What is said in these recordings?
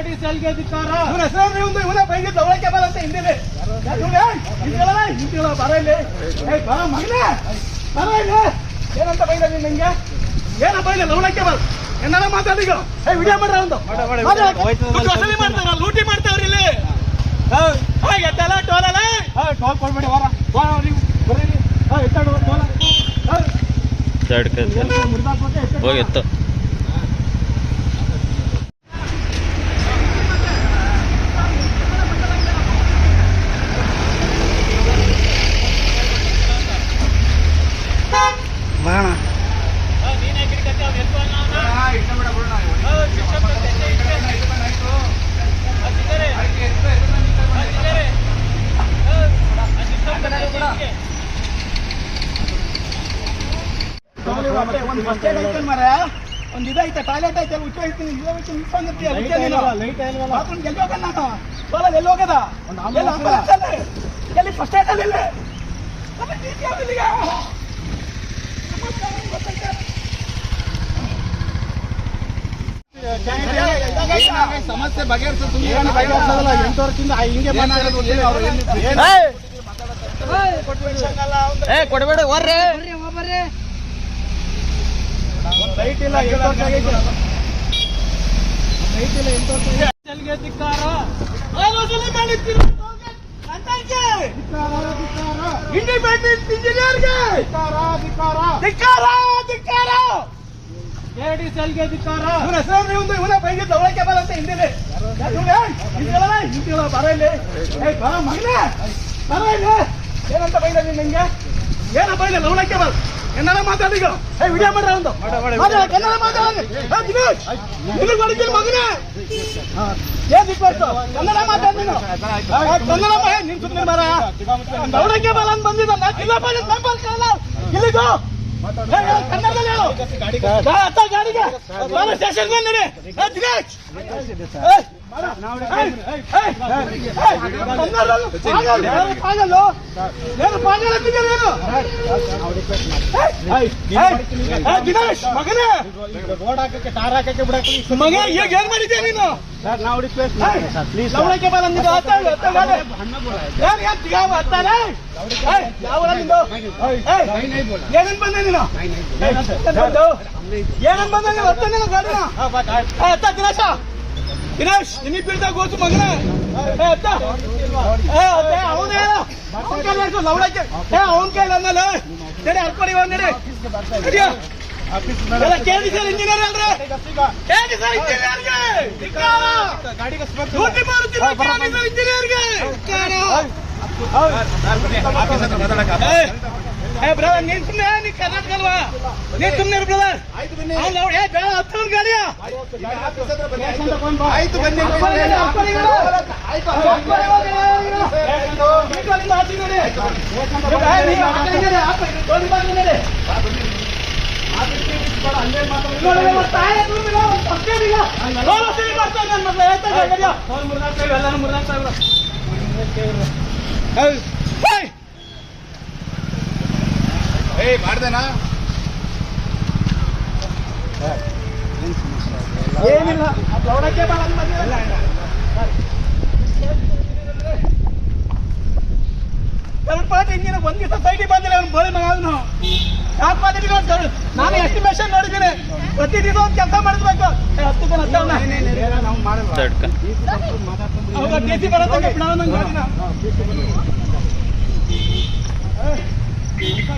ಕೆಡಿ ಸೆಲ್ಗೆ ಅಧಿಕಾರ ಇವನ ಹೆಸರು ಇವಂದು ಇವನೇ ಬೈಗೆ ದವಳಕ್ಕೆ ಬರ ಅಂತ ಹಿಂದಿಲ್ಲ ಹಿಂದಿಲ್ಲ ಬರ ಇಲ್ಲಿ. ಏ ಬರ ಮಗನೇ. ಬರ ಇಲ್ಲಿ. ಏನಂತ ಬೈದ ನೀನ್ ನಂಗೆ? ಏನ ಬೈದ? ಲವಳಕ್ಕೆ ಬರ ಎನ್ನಾರ ಮಾತಾಡಿಗ ಏ ವಿಡಿಯೋ ಮಾಡ್ರ ಒಂದು ವಸೂಲಿ ಮಾಡ್ತಾರ ಲೂಟಿ ಮಾಡ್ತಾವ್ರಿ ಇಲ್ಲಿ. ಎತ್ತಲ್ಲ ಟೋಲಲ್ಲ. ಟೋಲ್ ಕೊಡ್ಬೇಡಿ ಹೊರ ಬರ್ರಿ. ಹಾ ಎತ್ತಾಡು ಟೋಲ. ಹೋಗಿತ್ತು ಒಂದು ಬಸ್ ಸ್ಟ್ಯಾಂಡ್ ಐತೆ ಮರ ಒಂದು ಇದೈತೆ ಟಾಯ್ಲೆಟ್ ಐತೆ ಹುಚ್ಚ ಐತೀನಿ ಲೈಟ್ ಬಾತ್ರೂಮ್ ಎಲ್ಲಿ ಹೋಗಣ ನಾನು? ಸೋಲಲ್ಲಿ ಎಲ್ಲಿ ಹೋಗದ? ಎಲ್ಲಿ ambulance ಅಲ್ಲಿ? ಎಲ್ಲಿ ಫಸ್ಟ್ ಏಡ್ ಅಲ್ಲಿ ಎಲ್ಲಿ? ಮತ್ತೆ TT ಯಾವ್ದಿಲ್ಲಿಗ? ಸಮಸ್ಯೆ ಬಗೆಹರಿಸೋದಿಲ್ಲ ಎಂಟು ವರ್ಷದಿಂದ ಹಿಂಗೆ ಏ ಕೊಡಬೇಡ ಲೈಟ್ ಇಲ್ಲ ಎಂಟು ವರ್ಷ ಆಗೈತೆ ಲೈಟ್ ಇಲ್ಲ ಎಂಟು ವರ್ಷ. ಸೆಲ್ಗೆ ಧಿಕ್ಕಾರ. ಇಂಡಿಪೆಂಡೆಂಟ್ ಇಂಜಿನಿಯರ್ಗೆ ಧಿಕ್ಕಾರ ಧಿಕ್ಕಾರ. ಕೆಡಿ ಸೆಲ್ಗೆ ಧಿಕ್ಕಾರ ಇವನ ಹೆಸರು ಇವಂದು ಇವನೇ ಬೈಗೆ ದವಳಕ್ಕೆ ಬರ ಅಂತ ಹಿಂದಿದೆ. ಹಿಂದಿಗಳಲ್ಲ ಹಿಂದಿಗಳ ಬರ ಇಲ್ಲಿ. ಏ ಬರ ಮಗನೇ. ಬರ ಇಲ್ಲಿ. ಏನಂತ ಬೈದ ನೀನ್ ನಂಗೆ? ಏನ ಬೈಲ ಲವಳಕ್ಕೆ ಬರ. ಎನ್ನಾರ ಮಾತಾಡಿಗ ವಿಡಿಯೋ ಮಾಡ್ರ ಒಂದು. ಕನ್ನಡ ಮಾತಾಡಿ ದಿನೇಶ್ ನಿನಗೆ ಹೊಡಿತೀನಿ ಮಗನೇ? ಏನ್ ಕನ್ನಡ ಮಾತಾಡಿ ಕನ್ನಡ ನಿನ್ ಸುಮ್ಮನೆ ಬರ ದವಳಕ್ಕೆ ಬರ ಅಂತ ಬಂದಿದ್ದ. ನಾ ಇಲ್ಲಿದು ಏ, ಏ, ಕನ್ನಡದಲ್ಲಿ ಹೇಳು. ಗಾಡಿಗೆ. ಸ್ಟೇಷನ್ ಬಂದ್ ನಡಿ ಏ, ದಿನೇಶ್ ಏ, ಏ, ಏ, ಏ, ಕನ್ನಡದಲ್ಲೂ ಪಾಗಲ್, ಏನು ಪಾಗಲ್ಲು? ಏನು ಪಾಗಲ್ ಅಂತಿದ್ಯಲ್ಲ ನೀನು? ಏ, ಏ, ಏ, ದಿನೇಶ್ ಮಗನೇ ಮಗ ಈಗ ಏನ್ ಮಾಡಿದ್ಯಾ ನೀನು ಲವಣಕ್ಕೆ ಬರ ನಿಂದು ಅತ್ತ ಹೇಳು, ಅತ್ತ ಗಾಡಿ. ಏನ್ ಏನ್ ಯಾವ ಅತ್ತಾನೆ? ಏ, ಯಾವ ಊರ ನಿಂದು? ಏನನ್ ಬಂದೆ ನೀನು ಏನನ್ ಬಂದು? ನೀನು ಅತ್ತ ನೀನು ಗಾಡಿನ ಹತ್ತ ದಿನೇಶ ದಿನೇಶ್ ನಿನ್ನ ಬೀಳ್ತಾ ಗೋಸು ಮಗನ. ಹೇ ಅತ್ತ. ಅವನೇ ಅವನ ಕೈ ಮಾಡ್ಸು ಲವಣಕ್ಕೆ ಏ ಅವನ ಕೈಲಿ ಅಂದಲ್ಲ ನಡಿ ಅರ್ಪಡಿ ಒಂದ್ ನಡಿ. ಕೇಳಿ ಸರ್ ಇಂಜಿನಿಯರ್ ಅಂದ್ರೆ ಕೇಳಿ ಸರ್ ಇಂಜಿನಿಯರ್ಗೆ ಇಂಜಿನಿಯರ್ಗೆ ಬ್ರದರ್ ನೀನ್ ಸುಮ್ನೆ ನೀನ್ ಕರ್ನಾಟಕ ಅಲ್ವಾ? ನೀನ್ ಸುಮ್ನೆ ಇರು ಬ್ರದರ್ ಏ ಬೇಡ ಹತ್ತು ಗಾಡಿಯ ಆಯ್ತು ಬನ್ನಿ. ಏಯ್ ಮಾಡ್ದೇನಾ ಏನಿಲ್ಲ ಲವಣಕ್ಕೆ. ಎರಡು ಇಂಜಿನ ಒಂದ್ ದಿವಸ ಸೈಡಿಗೆ ಬಂದಿಲ್ಲ ಅವ್ನು ಬೋಳಿ ಮಗ ಅವನು. ಯಾಕೆ ಮಾತಾಡಿಲ್ಲ ಅಂತ ನಾನು ಎಸ್ಟಿಮೇಷನ್ ನೋಡಿದ್ದೀನಿ. ಪ್ರತಿ ದಿವಸ ಒಂದು ಕೆಲಸ ಮಾಡಿಸ್ಬೇಕು. ಏ, ಹತ್ತು ಜನ ಅವಾಗ ಸಿ ಬರತ್ತಂಗೆ ಬಿಡವ ನಂಗೆ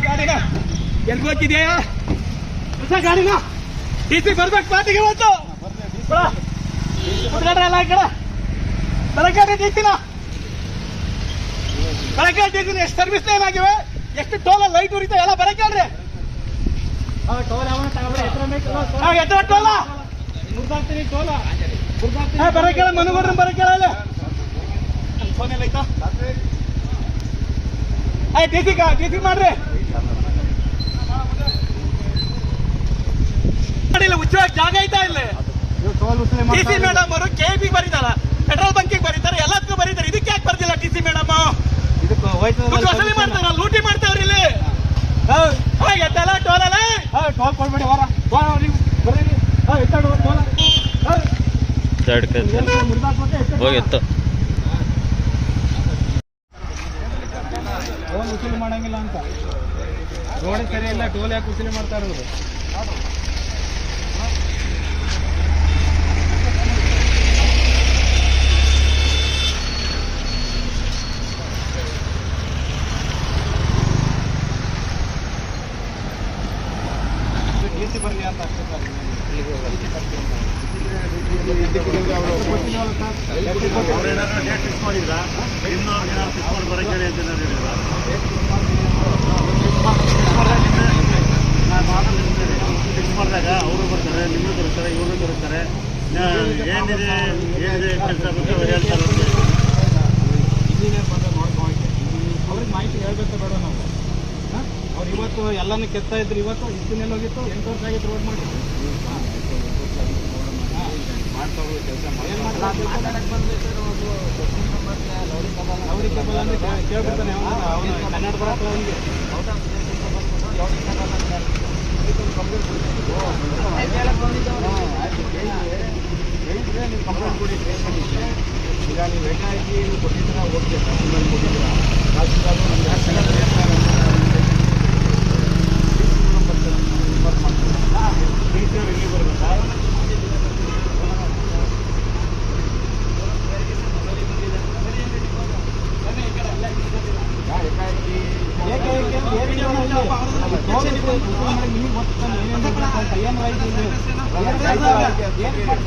ಗಾಡಿನ ಏ, ಹೊಸ ಗಾಡಿನ ಡಿ ಸಿ ಬರ್ಬೇಕು ಪಾಟಿಗೆ ಇವತ್ತು ಬಿಡ ಕುತ್ಕೊಂಡ್ರೆ ಎಲ್ಲ ಈ ಕಡೆ. ಬೆಳಗ್ಗೆ ಟಿ ಸಿನ ಬೆಳಗ್ಗೆ ಟಿ ಸಿನ ಎಷ್ಟು ಸರ್ವಿಸ್ ಏನಾಗಿವೆ ಎಷ್ಟು ಟೋಲ ಲೈಟ್ ಉರಿತಾ ಎಲ್ಲ ಬರಕೇಳ್ರಿ ಎത്ര ಟೋಲ ಮನೆ ಬರಕೇಳ ಮನಗೋಡ್ರ ಬರಕೇಳ ಫೋನ್ ಎಲ್ಲ ಐತಾ? ಆಯ್ ಟಿ ಸಿ ಟಿ ಸಿ ಮಾಡ್ರಿ. ಮಾಡಿಲ್ಲ ಉಚ್ಚವಾಗಿ ಜಾಗ ಐತಾ ಇಲ್ಲಿ? ಟಿ ಸಿ ಮೇಡಮ್ ಅವರು ಕೆ ಬಿ ಬರೀತಾರ ಪೆಟ್ರೋಲ್ ಬಂಕಿಗೆ ಬರೀತಾರೆ ಎಲ್ಲದಕ್ಕೂ ಬರೀತಾರೆ. ಇದಕ್ಕೆ ಯಾಕೆ ಬರ್ದಿಲ್ಲ ಟಿ ಸಿ ಮೇಡಮ್? ವಸೂಲಿ ಮಾಡ್ತಾರ ಲೂಟಿ ಮಾಡ್ತಾವ್ರಿ ಇಲ್ಲಿ. ಹಾಗೆ ಎತ್ತಲ್ಲ ಟೋಲಲ್ಲ? ಟೋಲ್ ಕೊಡ್ಬೇಡಿ ಹೊರ ಬರ್ರಿ ಎತ್ತಾಡು ಟೋಲ ಸೈಡ್ಗೆ ಹೋಗಿ ಎತ್ತು ಫೋನ್ ಮಾಡಂಗಿಲ್ಲ ಅಂತ. ರೋಡ್ ಸರಿ ಇಲ್ಲ ಟೋಲ್ ಯಾಕೆ ಉಸಿಲು ಮಾಡ್ತಾ ಇರೋದು? ಬರಲಿ ಅಂತ ಅಷ್ಟೇ ಸರ್ ಮಾಡಿದಾಗ ಅವರು ಬರ್ತಾರೆ ನಿಮ್ಮನ್ನು ಬರುತ್ತಾರೆ ಇವ್ರನ್ನ ಕರೆಸ್ತಾರೆ ಏನಿದೆ ಏನಿದೆ ಕೆಲಸ ಬಗ್ಗೆ ಹೇಳ್ತಾರೆ ಅವ್ರಿಗೆ. ಅವ್ರಿಗೆ ಮಾಹಿತಿ ಹೇಳ್ಬೇಕು ಬೇಡ ನಾವು? ಅವ್ರು ಇವತ್ತು ಎಲ್ಲನೂ ಕೆತ್ತಾ ಇದ್ರು ಇವತ್ತು ಇಷ್ಟಿನೆಲ್ಲ ಹೋಗಿತ್ತು ಎಂಟು ಆಗಿತ್ತು ರೋಡ್ ಮಾಡಿ ಅವ್ರಿಗೆ ಕೇಬಲ್ ಅಂದ್ರೆ ಕೇ- ಕೇಳ್ಬಿಡ್ತಾನೆ ಅವನು ಕನ್ನಡ ಬರಲ್ಲ ಅವನಿಗೆ ಈಗ ನೀವು ಬೇಕಾಗಿ ಕೊಟ್ಟಿದ್ದೀರಾ ಓಕೆ ಕಂಪ್ಲೇಂಟ್ ಕೊಟ್ಟಿದ್ದೀರಾ ತಹಸೀಲ್ದಾರು ನಮ್ಗೆ ಯಾಕೆ ಟೀಚರ್ ಇಲ್ಲಿ ಬರ್ಬೇಕಾ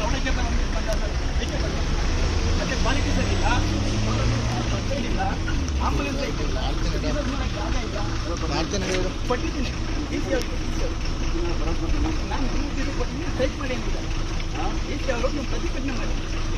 ಬುದ್ಧಿವಂತನ ಮತ್ತೆ ಕ್ವಾಲಿಟಿ ಸರಿ ಇಲ್ಲ ಇಲ್ಲ ಆಂಬುಲೆನ್ಸ್ ಐತಿಲ್ಲ ಕೊಟ್ಟಿದ್ದೀನಿ DC ಅವ್ರಿಗೆ ನಾನು ಮೂರು ಕೊಟ್ಟಿದ್ದೀನಿ ಟೈಪ್ ಮಾಡಿ ಅಂತಿದ್ದಾರೆ ಡಿ ಸಿ ಅವರು ನಿಮ್ಮ ಪ್ರತಿಭಟನೆ ಮಾಡಿ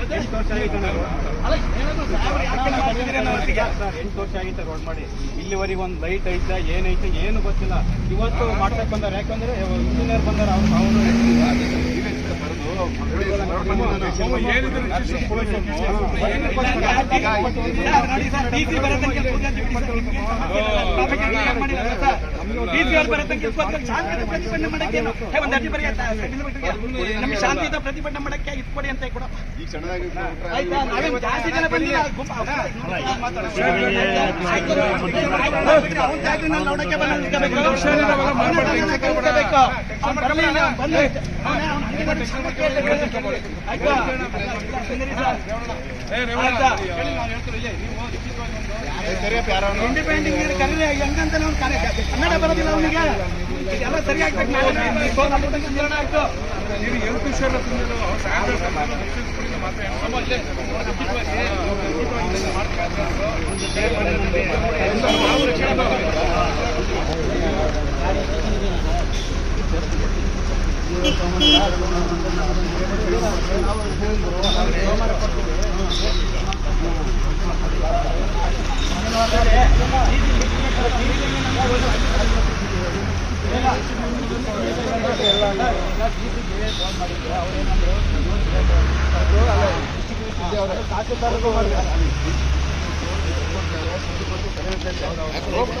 ಎಂಟು ವರ್ಷ ಎಂಟು ವರ್ಷ ರೋಡ್ ಮಾಡಿ ಇಲ್ಲಿವರೆಗೆ ಒಂದು ಲೈಟ್ ಐತೆ ಏನೈತೆ ಏನು ಗೊತ್ತಿಲ್ಲ ಇವತ್ತು ಮಾಡ್ಸಕ್ ಬಂದಾರೆ ಯಾಕಂದ್ರೆ ಇಂಜಿನಿಯರ್ ಬಂದಾರ ಅವ್ರು ಶಾಂತಿಯುತ ಪ್ರತಿಭಟನೆ ಮಾಡಕ್ಕೆ ಒಂದು ನಮಗೆ ಶಾಂತಿಯುತ ಪ್ರತಿಭಟನೆ ಮಾಡಕ್ಕೆ ಇಟ್ಕೊಡಿ ಕೊಡಿ ಅಂತ ಕೂಡ ಆಯ್ತಾ ನಾವೇನು ಜಾಸ್ತಿ ಜನ ಬಂದಿಲ್ಲ ನೋಡಕ್ಕೆ ಬಂದು ಇಂಡಿಪೆಂಡೆಂಟ್ ಕರೀರಿ ಕನ್ನಡ ಬರೋದಿಲ್ಲ ಅವನಿಗೆ ಇದೆಲ್ಲ ಸರಿ ಆಗ್ಬೇಕು ಆಯ್ತು ನಾವು ಸಾಬ್ ಅವನಿಗೆ ಅಕ್ಟೋಬರ್ ತಹಸೀಲ್ದಾರಿಗೆ ಫೋನ್ ಮಾಡಿದೆ ಸೋಮ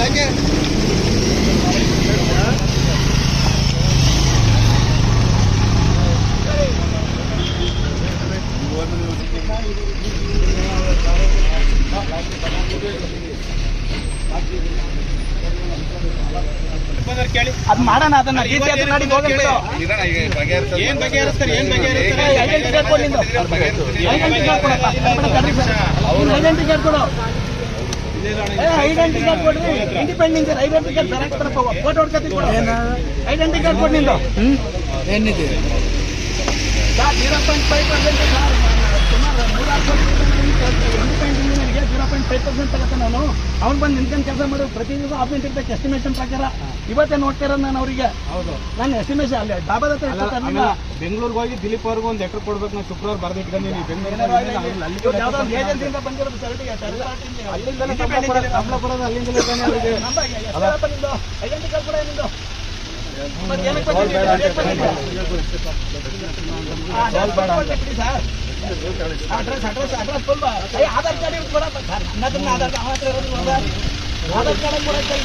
ಹಾಗೆ ಕೇಳಿ. ಅದ್ ಮಾಡೋಣ ಅದನ್ನ ಮಾಡಿ ಹೋಗ್ಬಿಟ್ಟು. ಏನ್ ಬಗೆಹರಿಸ್ತಾರೆ. ಏನ್ ಬಗೆಹರಿಸ್ತಾರೆ ಐಡೆಂಟಿ ಕಾರ್ಡ್ ಕೊಡಿ ನಿಂದು. ಐಡೆಂಟಿ ಕಾರ್ಡ್ ಕೊಡಪ್ಪ. ಐಡೆಂಟಿ ಕಾರ್ಡ್ ಕೊಡು. ಏ, ಐಡೆಂಟಿ ಕಾರ್ಡ್ ಕೊಡ್ರಿ. ಇಂಡಿಪೆಂಡೆನ್ಸ್ ಐಡೆಂಟಿ ಕಾರ್ಡ್ ಜೆರಾಕ್ಸ್ ತರಪ್ಪ ಫೋಟೋ ಹೊಡ್ಕೊತೀನಿ ಐಡೆಂಟಿ ಕಾರ್ಡ್ ಕೊಡಿ ನಿಂದು. ಏನಿದೆ? Sir zero point five percent sir ಸುಮಾರು ನೂರ ಇಂಡಿಪೆಂಡೆಂಟ್ ಇಂಜಿನಿಯರ್ಗೆ ಜೀರೋ ಪಾಯಿಂಟ್ ಫೈವ್ ಪರ್ಸೆಂಟ್ ತಗೋತಾನೆ ಅವನು ಬಂದು ನಿಂತ್ಕೊಂಡು ಕೆಲಸ ಮಾಡು ಪ್ರತಿ ದಿವಸ ಆಫ್ಮೆಂಟ್ ಇರ್ತಕ್ಕ ಎಸ್ಟಿಮೇಷನ್ ಪ್ರಕಾರ. ಇವತ್ತೇ ನೋಡ್ತಿರೋದು ನಾನು ಅವರಿಗೆ. ಹೌದು. ನಾನು ಎಸ್ಟಿಮೇಷನ್ ಅಲ್ಲಿ ಡಾಬಾದ ಹತ್ರ ಬೆಂಗಳೂರಿಗೆ ಹೋಗಿ ದಿಲೀಪ್ ಅವ್ರಿಗೂ ಒಂದು ಲೆಟರ್ ಕೊಡ್ಬೇಕು ನಾನು ಶುಕ್ರವಾರ ಬರ್ದು ಇಟ್ಕೊಂಡಿನಿ ಯಾವ್ದೋ ಒಂದು ಏಜೆನ್ಸಿಯಿಂದ ಬಂದಿರೋದು ಸರ್ಟಿಫಿಕೇಟ್ ಅಲ್ಲಿಂದಲೇ ಸಂಬಳ ಕೊಡೋದು ಸಂಬಳ ಕೊಡೋದು ಅಲ್ಲಿಂದಲೇ ತಾನೇ ಅವ್ರಿಗೆ. ಐಡೆಂಟಿ ಕಾರ್ಡ್ ಕೂಡ ನಿಂದು. ಮತ್ತೆ ಏನಕ್ಕೆ ಬಂದಿದ್ದೀರಿ? ಸರ್. ಅಡ್ರೆಸ್ ಅಡ್ರೆಸ್ ಅಡ್ರೆಸ್ ಸ್ವಲ್ಪ ಏ, ಆಧಾರ್ ಕಾರ್ಡ್ ಇವ್ರು ಕೊಡಪ್ಪ ಸರ್ ನನ್ನದನ್ನ ಆಧಾರ್ ಕಾರ್ಡ್ ಅವನ ಹತ್ರ ಇರೋದು ಇವಾಗ. ಆಧಾರ್ ಕಾರ್ಡ್ ಕೊಡಕ್ಕೆ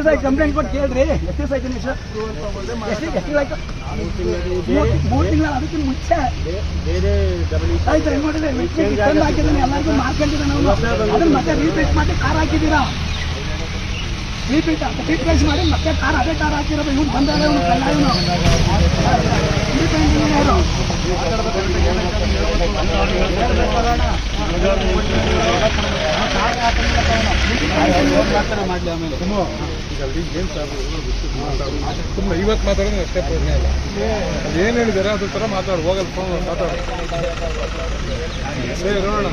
ಟಿ ಐ ಕಂಪ್ಲೇಂಟ್ ಕೊಟ್ಟು ಕೇಳ್ರಿ S T I sir S T S T ಮೂರು ತಿಂಗಳ ಅದಕ್ಕೆ ಮುಂಚೆ ಆಯ್ತು ಎಲ್ಲರಿಗೂ ಮಾರ್ಕೊಂಡಿದ್ದಾನೆ ಅದನ್ನ ಮತ್ತೆ ರೀಪೇಟ್ ಮಾಡಿ ಕಾರ್ ಹಾಕಿದ್ದೀರಾ? ರೀಪೇಟ್ ರಿಪೀಟ್ ಪ್ರೈಸ್ ಮಾಡಿ ಮತ್ತೆ ಕಾರ್ ಅದೇ ಕಾರ್ ಹಾಕಿರೋದು, ಇವ್ನು ಬಂದಾಗ ಇವನು ಕಳ್ಳ ಇವನು. ಮಾಡ್ಲಿ ಆಮೇಲೆ ಸುಮ್ಮನೆ ಇವತ್ತು ಮಾತಾಡೋದು ಅಷ್ಟೇ ಪ್ರಶ್ನೆ ಇಲ್ಲ. ಏನು ಹೇಳಿದಾರೆ ಅದ್ರ ಥರ ಮಾತಾಡಿ, ಹೋಗಲ್ಲ ಫೋನ್ ಮಾತಾಡು. ಸರಿ, ನೋಡೋಣ.